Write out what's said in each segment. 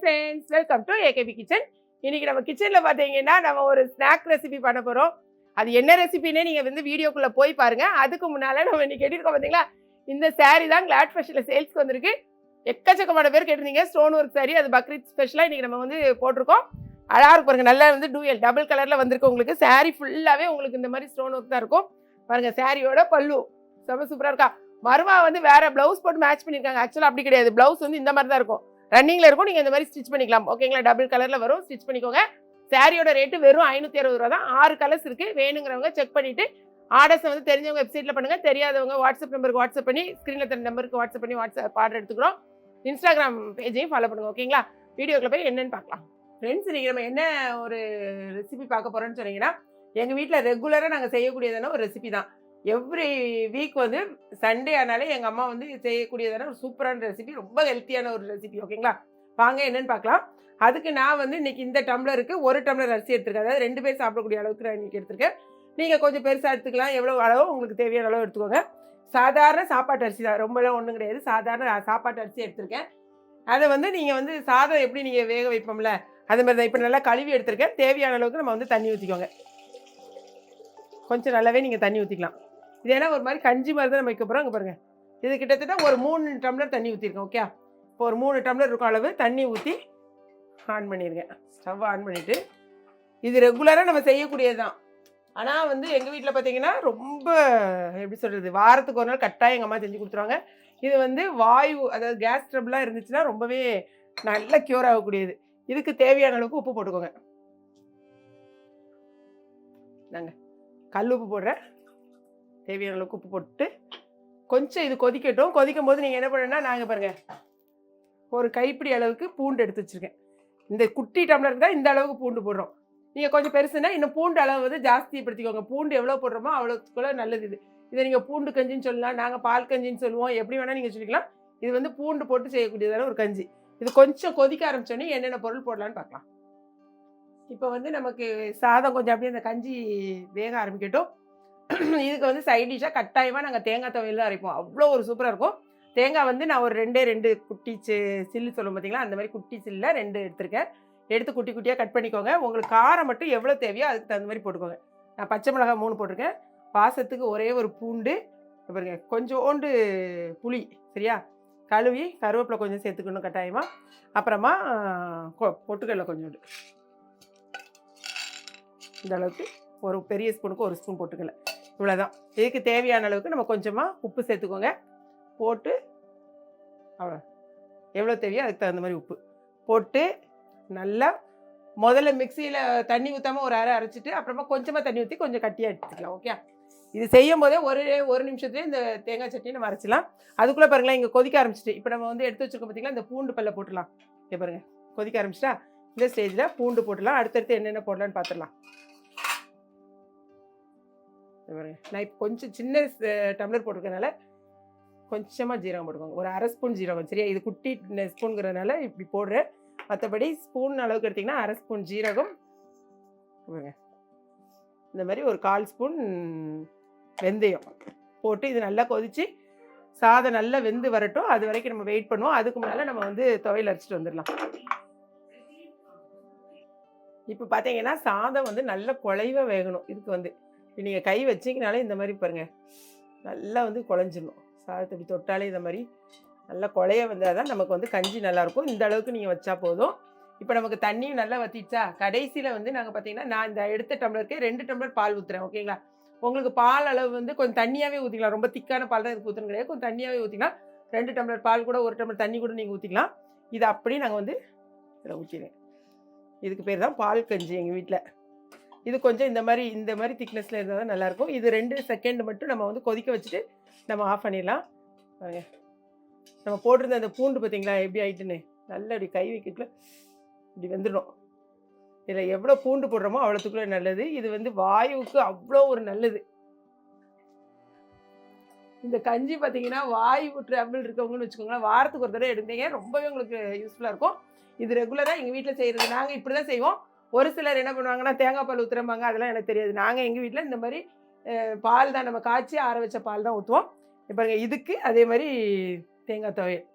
Friends welcome to AKP kitchen இன்னைக்கு நம்ம கிச்சனில் பார்த்தீங்கன்னா நம்ம ஒரு ஸ்நாக் ரெசிபி பண்ண போகிறோம் அது என்ன ரெசிபின்னே நீங்கள் வந்து வீடியோக்குள்ளே போய் பாருங்கள் அதுக்கு முன்னால் நம்ம இன்றைக்கி கேட்டிருக்கோம் பார்த்தீங்களா இந்த saree தான் கிளாட் ஃபேஷனில் சேல்ஸ்க்கு வந்திருக்கு. எக்கச்சக்கமான பேர் கேட்டிருந்தீங்க. ஸ்டோன் ஒர்க் saree அது பக்ரீத் ஸ்பெஷலாக இன்னைக்கு நம்ம வந்து போட்டிருக்கோம். அழகாக இருக்கு பாருங்கள் நல்லா வந்து டூயல் டபுள் கலரில் வந்திருக்கு உங்களுக்கு. சாரீ ஃபுல்லாகவே உங்களுக்கு இந்த மாதிரி ஸ்டோன் ஒர்க் தான் இருக்கும். பாருங்கள் சாரியோட பல்லு. செம்ம சூப்பராக இருக்கா? மருமா வந்து வேறு ப்ளவுஸ் போட்டு மேட்ச் பண்ணியிருக்காங்க ஆக்சுவலாக அப்படி கிடையாது. ப்ளவுஸ் வந்து இந்த மாதிரி தான் இருக்கும். ரன்னிங்கில் இருக்கும். நீங்கள் இந்த மாதிரி ஸ்டிச் பண்ணிக்கலாம். ஓகேங்களா டபுள் கலரில் வரும். ஸ்டிச் பண்ணிக்கோங்க. சாரியோட ரேட்டு வெறும் ஐநூற்றி அறுபது ரூபா தான். ஆறு கலர்ஸ் இருக்குது வேணுங்கிறவங்க செக் பண்ணிவிட்டு ஆர்டர்ஸ் வந்து தெரிஞ்சவங்க வெப்சைட்டில் பண்ணுங்கள் தெரியாதவங்க வாட்ஸ்அப் நம்பருக்கு வாட்ஸ்அப் பண்ணி ஸ்க்ரீனில் தர நம்பருக்கு வாட்ஸ்அப் பண்ணி வாட்ஸ்அப் ஆர்டர் எடுத்துக்கிறோம். இன்ஸ்டாகிராம் பேஜையும் ஃபாலோ பண்ணுங்கள் ஓகேங்களா வீடியோக்குள்ள போய் என்னென்னு பார்க்கலாம். ஃப்ரெண்ட்ஸ் நீங்கள் நம்ம என்ன ஒரு ரெசிபி பார்க்க போகிறோன்னு சொன்னீங்கன்னா எங்கள் வீட்டில் ரெகுலராக நாங்கள் செய்யக்கூடியதான ஒரு ரெசிபி தான். எவ்ரி வீக் வந்து சண்டே ஆனாலே எங்கள் அம்மா வந்து செய்யக்கூடியதான ஒரு சூப்பரான ரெசிபி ரொம்ப ஹெல்த்தியான ஒரு ரெசிபி ஓகேங்களா வாங்க என்னென்னு பார்க்கலாம். அதுக்கு நான் வந்து இன்னைக்கு இந்த டம்ளருக்கு ஒரு டம்ளர் அரிசி எடுத்துருக்கேன். அதாவது ரெண்டு பேர் சாப்பிடக்கூடிய அளவுக்கு நான் இன்னைக்கு எடுத்திருக்கேன். நீங்கள் கொஞ்சம் பெருசாக எடுத்துக்கலாம். எவ்வளோ அளவோ உங்களுக்கு தேவையான அளவு எடுத்துக்கோங்க. சாதாரண சாப்பாட்டு அரிசி தான். ரொம்பலாம் ஒன்றும் கிடையாது. சாதாரண சாப்பாட்டு அரிசி எடுத்திருக்கேன். அதை வந்து நீங்கள் வந்து சாதம் எப்படி நீங்கள் வேக வைப்போம்ல அது மாதிரி தான். இப்போ நல்லா கழுவி எடுத்திருக்கேன். தேவையான அளவுக்கு நம்ம வந்து தண்ணி ஊற்றிக்கோங்க கொஞ்சம் நல்லாவே நீங்கள் தண்ணி ஊற்றிக்கலாம் இது ஏன்னா ஒரு மாதிரி கஞ்சி மாதிரி தான் நம்ம வைக்க போகிறோம் அங்கே பாருங்கள் இது கிட்டத்தட்ட ஒரு மூணு டம்ளர் தண்ணி ஊற்றிருக்கேன் ஓகே இப்போ ஒரு மூணு டம்ளர் இருக்கும் அளவு தண்ணி ஊற்றி ஆன் பண்ணிடுங்க ஸ்டவ் ஆன் பண்ணிவிட்டு இது ரெகுலராக நம்ம செய்யக்கூடியது தான் ஆனால் வந்து எங்கள் வீட்டில் பார்த்தீங்கன்னா ரொம்ப எப்படி சொல்கிறது வாரத்துக்கு ஒரு நாள் கட்டாயம் எங்கள் அம்மா செஞ்சு கொடுத்துருவாங்க. இது வந்து வாயு அதாவது கேஸ் ட்ரபிளாக இருந்துச்சுன்னா ரொம்பவே நல்ல க்யூர் ஆகக்கூடியது. இதுக்கு தேவையான அளவுக்கு உப்பு போட்டுக்கோங்க. நாங்கள் கல் உப்பு போடுறேன். தேவையான அளவுக்கு உப்பு போட்டு கொஞ்சம் இது கொதிக்கட்டும். கொதிக்கும் போது நீங்கள் என்ன பண்ணுன்னா நாங்கள் பாருங்கள் ஒரு கைப்பிடி அளவுக்கு பூண்டு எடுத்து வச்சுருக்கேன். இந்த குட்டி டம்ளருக்கு தான் இந்த அளவுக்கு பூண்டு போடுறோம். நீங்கள் கொஞ்சம் பெருசுனா இன்னும் பூண்டு அளவு வந்து ஜாஸ்திப்படுத்திக்கோங்க பூண்டு எவ்வளோ போடுறோமோ அவ்வளோக்குள்ள நல்லது இது. இதை நீங்கள் பூண்டு கஞ்சின்னு சொல்லலாம் நாங்கள் பால் கஞ்சின்னு சொல்லுவோம் எப்படி வேணால் நீங்கள் சொல்லிக்கலாம். இது வந்து பூண்டு போட்டு செய்யக்கூடியதான ஒரு கஞ்சி. இது கொஞ்சம் கொதிக்க ஆரம்பிச்சோன்னே என்னென்ன பொருள் போடலான்னு பார்க்கலாம். இப்போ வந்து நமக்கு சாதம் கொஞ்சம் அப்படியே அந்த கஞ்சி வேக ஆரம்பிக்கட்டும். இதுக்கு வந்து சைட் டிஷ்ஷாக கட்டாயமாக நாங்கள் தேங்காய் துவையில் தான் அரைப்போம். அவ்வளோ ஒரு சூப்பராக இருக்கும். தேங்காய் வந்து நான் ஒரு ரெண்டே ரெண்டு குட்டி சில்லு சொல்லும் பார்த்தீங்களா அந்த மாதிரி குட்டி சில்லில் ரெண்டு எடுத்திருக்கேன். எடுத்து குட்டி குட்டியாக கட் பண்ணிக்கோங்க. உங்களுக்கு காரம் மட்டும் எவ்வளோ தேவையோ அதுக்கு தகுந்த மாதிரி போட்டுக்கோங்க. நான் பச்சை மிளகாய் மூணு போட்டிருக்கேன். பாசத்துக்கு ஒரே ஒரு பூண்டு பாருங்க கொஞ்சோண்டு புளி சரியா? கழுவி கருவேப்பிலை கொஞ்சம் சேர்த்துக்கணும் கட்டாயமாக அப்புறமா கொ- பொட்டுக்கடலை கொஞ்சோண்டு. இந்த அளவுக்கு ஒரு பெரிய ஸ்பூனுக்கு ஒரு ஸ்பூன் பொட்டுக்கடலை. இவ்வளோதான் இதுக்கு தேவையான அளவுக்கு நம்ம கொஞ்சமாக உப்பு சேர்த்துக்கோங்க. போட்டு அவ்வளோ எவ்வளோ தேவையோ அதுக்கு தகுந்த மாதிரி உப்பு. போட்டு நல்லா முதல்ல மிக்சியில் தண்ணி ஊற்றாமல் ஒரு அரை அரைச்சிட்டு அப்புறமா கொஞ்சமாக தண்ணி ஊற்றி கொஞ்சம் கட்டியாக எடுத்துக்கலாம் ஓகே இது செய்யும் போதே ஒரு ஒரு நிமிஷத்துலேயே இந்த தேங்காய் சட்னி நம்ம அரைச்சிலாம் அதுக்குள்ளே பாருங்களேன் இங்கே கொதிக்க ஆரம்பிச்சிட்டு. இப்போ நம்ம வந்து எடுத்து வச்சுருக்கோம் பார்த்திங்களா இந்த பூண்டு பல்ல போட்டுடலாம். இங்கே பாருங்கள் கொதிக்க ஆரம்பிச்சிட்டா? இந்த ஸ்டேஜில் பூண்டு போட்டுடலாம். அடுத்தடுத்து என்னென்ன போடலான்னு பார்த்துடலாம் பாருங்க. நான் இப்போ கொஞ்சம் சின்ன டம்ளர் போட்டிருக்கனால கொஞ்சமாக ஜீரகம் போட்டுக்கோங்க. ஒரு அரை ஸ்பூன் ஜீரகம் சரியா? இது குட்டி ஸ்பூனுங்கிறதுனால இப்படி போடுறேன். மற்றபடி ஸ்பூன் அளவுக்கு எடுத்திங்கன்னா அரை ஸ்பூன் ஜீரகம். பாருங்க. இந்த மாதிரி ஒரு கால் ஸ்பூன் வெந்தயம் போட்டு இது நல்லா கொதிச்சு சாதம் நல்லா வெந்து வரட்டும். அது வரைக்கும் நம்ம வெயிட் பண்ணுவோம். அதுக்கு முன்னால் நம்ம வந்து துவையல் அரைச்சிட்டு வந்துடலாம். இப்போ பார்த்தீங்கன்னா சாதம் வந்து நல்ல குழைவா வேகணும். இதுக்கு வந்து நீங்கள் கை வச்சிங்கனாலே இந்த மாதிரி பாருங்கள் நல்லா வந்து குழஞ்சிடணும் சாதத்தை இப்படி தொட்டாலே இந்த மாதிரி நல்லா குழைய வந்தால் தான் நமக்கு வந்து கஞ்சி நல்லாயிருக்கும் இந்த அளவுக்கு நீங்கள் வச்சா போதும். இப்போ நமக்கு தண்ணியும் நல்லா வத்திச்சா கடைசியில் வந்து நாங்கள் பார்த்தீங்கன்னா நான் இந்த எடுத்த டம்ளருக்கே ரெண்டு டம்ளர் பால் ஊற்றுறேன் ஓகேங்களா? உங்களுக்கு பால் அளவு வந்து கொஞ்சம் தண்ணியாகவே ஊற்றிக்கலாம் ரொம்ப திக்கான பால் தான் இதுக்கு ஊற்றணும் கிடையாது. கொஞ்சம் தண்ணியாகவே ஊற்றிக்கலாம் ரெண்டு டம்ளர் பால் கூட ஒரு டம்ளர் தண்ணி கூட நீங்கள் ஊற்றிக்கலாம் இது அப்படியே நாங்கள் வந்து இதில் ஊற்றிடுவேன் இதுக்கு பேர் தான் பால் கஞ்சி எங்கள் வீட்டில் இது கொஞ்சம் இந்த மாதிரி இந்த மாதிரி திக்னஸில் இருந்தால் தான் நல்லாயிருக்கும். இது ரெண்டு செகண்ட் மட்டும் நம்ம வந்து கொதிக்க வச்சுட்டு நம்ம ஆஃப் பண்ணிடலாம். நம்ம போட்டிருந்த அந்த பூண்டு பார்த்தீங்களா எப்படி ஆயிட்டுன்னு? நல்லா அப்படி கை வைக்கல இப்படி வந்துடும் இதில் எவ்வளோ பூண்டு போடுறோமோ அவ்வளோத்துக்குள்ள நல்லது. இது வந்து வாயுவுக்கு அவ்வளோ ஒரு நல்லது. இந்த கஞ்சி பார்த்தீங்கன்னா வாயு ட்ரபிள் இருக்கவங்கன்னு வச்சுக்கோங்களேன் வாரத்துக்கு ஒரு தடவை எடுத்தீங்க ரொம்பவே உங்களுக்கு யூஸ்ஃபுல்லாக இருக்கும். இது ரெகுலராக எங்கள் வீட்டில் செய்கிறது நாங்கள் இப்படி தான் செய்வோம். ஒரு சிலர் என்ன பண்ணுவாங்கன்னா தேங்காய் பால் ஊற்றுறம்பாங்க அதெல்லாம் எனக்கு தெரியாது. நாங்கள் எங்கள் வீட்டில் இந்த மாதிரி பால் தான் நம்ம காய்ச்சி ஆற வச்ச பால் தான் ஊற்றுவோம் இப்போ இதுக்கு அதே மாதிரி தேங்காய் துவையல்.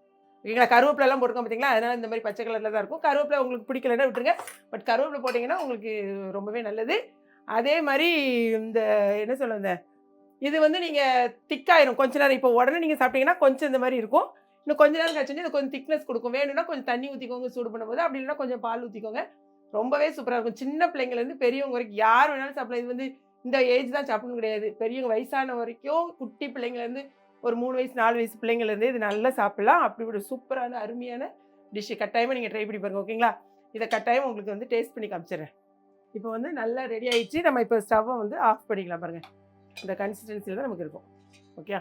ஓகேங்களா? கருவேப்பிலெல்லாம் போட்டுக்கோம் பார்த்தீங்களா அதனால் இந்த மாதிரி பச்சை கலரில் தான் இருக்கும். கருவேப்பிலை உங்களுக்கு பிடிக்கலன்னா விட்டுருங்க. பட் கருவேப்பிலை போட்டிங்கன்னா உங்களுக்கு ரொம்பவே நல்லது. அதே மாதிரி இந்த என்ன சொல்ல இந்த இது வந்து நீங்கள் திக்காயிரும். கொஞ்ச நேரம் இப்போ உடனே நீங்கள் சாப்பிட்டீங்கன்னா கொஞ்சம் இந்த மாதிரி இருக்கும். இன்னும் கொஞ்ச நேரம் கழிச்சுன்னா இது கொஞ்சம் திக்னஸ் கொடுக்கும். வேணும்னா கொஞ்சம் தண்ணி ஊற்றிக்கோங்க சூடு பண்ணும்போது. அப்படி இல்லைன்னா கொஞ்சம் பால் ஊற்றிக்கோங்க ரொம்பவே சூப்பராக இருக்கும். சின்ன பிள்ளைங்கலேருந்து பெரியவங்க வரைக்கும் யார் வேணாலும் சாப்பிடலாம். இது வந்து இந்த ஏஜ் தான் சாப்பிடணும் கிடையாது. பெரியவங்க வயசான வரைக்கும் குட்டி பிள்ளைங்கலேருந்து ஒரு மூணு வயசு நாலு வயசு பிள்ளைங்கலேருந்து இது நல்லா சாப்பிடலாம். அப்படி ஒரு சூப்பரான அருமையான டிஷ்ஷு கட்டாயமாக நீங்கள் ட்ரை பண்ணி பாருங்க ஓகேங்களா இதை கட்டாயம் உங்களுக்கு வந்து டேஸ்ட் பண்ணி காமிச்சிடுறேன். இப்போ வந்து நல்லா ரெடி ஆயிடுச்சு. நம்ம இப்போ ஸ்டவ்வை வந்து ஆஃப் பண்ணிக்கலாம் பாருங்கள் இந்த கன்சிஸ்டன்சியில் தான் நமக்கு இருக்கும். ஓகே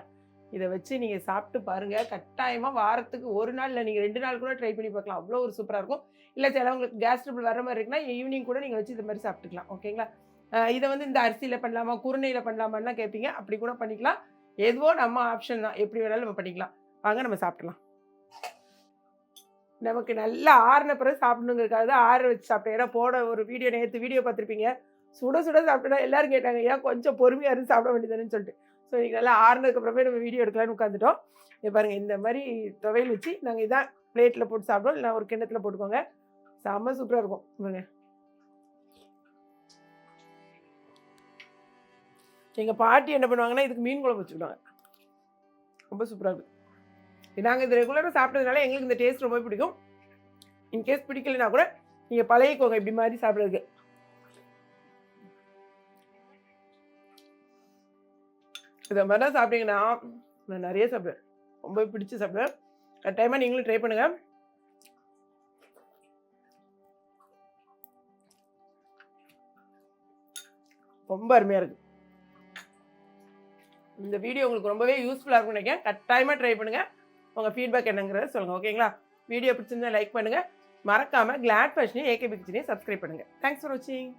இதை வச்சு நீங்கள் சாப்பிட்டு பாருங்கள் கட்டாயமாக வாரத்துக்கு ஒரு நாள் இல்லை நீங்கள் ரெண்டு நாள் கூட ட்ரை பண்ணி பார்க்கலாம். அவ்வளோ ஒரு சூப்பராக இருக்கும். இல்லை சிலவங்களுக்கு கேஸ் ட்ரிபிள் வர மாதிரி இருக்குன்னா ஈவினிங் கூட நீங்கள் வச்சு இது மாதிரி சாப்பிட்டுக்கலாம். ஓகேங்களா இதை வந்து இந்த அரிசியில் பண்ணலாமா குருணையில் பண்ணலாமான்னா கேட்பீங்க அப்படி கூட பண்ணிக்கலாம். எதுவோ நம்ம ஆப்ஷன் தான். எப்படி வேணாலும் நம்ம பண்ணிக்கலாம். வாங்க நம்ம சாப்பிடலாம். நமக்கு நல்லா ஆறின பிறகு சாப்பிடணுங்கிறதுக்காக தான் ஆற வச்சு சாப்பிட்டேன். ஏன்னா போட ஒரு வீடியோ நேற்று வீடியோ பார்த்துருப்பீங்க. சுட சுட சாப்பிட்டா எல்லாரும் கேட்டாங்க ஏன் கொஞ்சம் பொறுமையாக இருந்து சாப்பிட வேண்டியதுன்னு சொல்லிட்டு. ஸோ நீங்கள் நல்லா ஆறுனதுக்கப்புறமே நம்ம வீடியோ எடுக்கலான்னு உட்காந்துட்டோம் இது பாருங்கள் இந்த மாதிரி துவையல் வச்சு நாங்கள் இதான் பிளேட்டில் போட்டு சாப்பிடுவோம். இல்லை ஒரு கிண்ணத்தில் போட்டுக்கோங்க. செம்ம சூப்பராக இருக்கும். பாருங்க. எங்கள் பாட்டி என்ன பண்ணுவாங்கன்னா இதுக்கு மீன் குழம்பு வச்சுக்கிடுவாங்க. ரொம்ப சூப்பராக இருக்கும். நாங்கள் இது ரெகுலராக சாப்பிட்டதுனால எங்களுக்கு இந்த டேஸ்ட் ரொம்ப பிடிக்கும். இன்கேஸ் பிடிக்கலைன்னா கூட நீங்கள் பழகிக்கோங்க. இப்படி மாதிரி சாப்பிட்றதுக்கு. இதை மாதிரிலாம் சாப்பிட்டீங்கன்னா நான் நிறைய சாப்பிடுவேன். ரொம்ப பிடிச்சி சாப்பிடுவேன். கட்டாயமாக நீங்களும் ட்ரை பண்ணுங்கள் ரொம்ப அருமையாக இருக்குது இந்த வீடியோ உங்களுக்கு ரொம்பவே யூஸ்ஃபுல்லாக இருக்கும்னு நினைக்கிறேன். கட்டாயமாக ட்ரை பண்ணுங்கள் உங்கள் ஃபீட்பேக் என்னங்கிறத சொல்லுங்கள் ஓகேங்களா வீடியோ பிடிச்சிருந்தா லைக் பண்ணுங்கள் மறக்காமல் கிளாட் ஃபேஷனையும் ஏகே பிக்சனையும் சப்ஸ்கிரைப் பண்ணுங்கள் தேங்க்ஸ் ஃபார் வாட்சிங்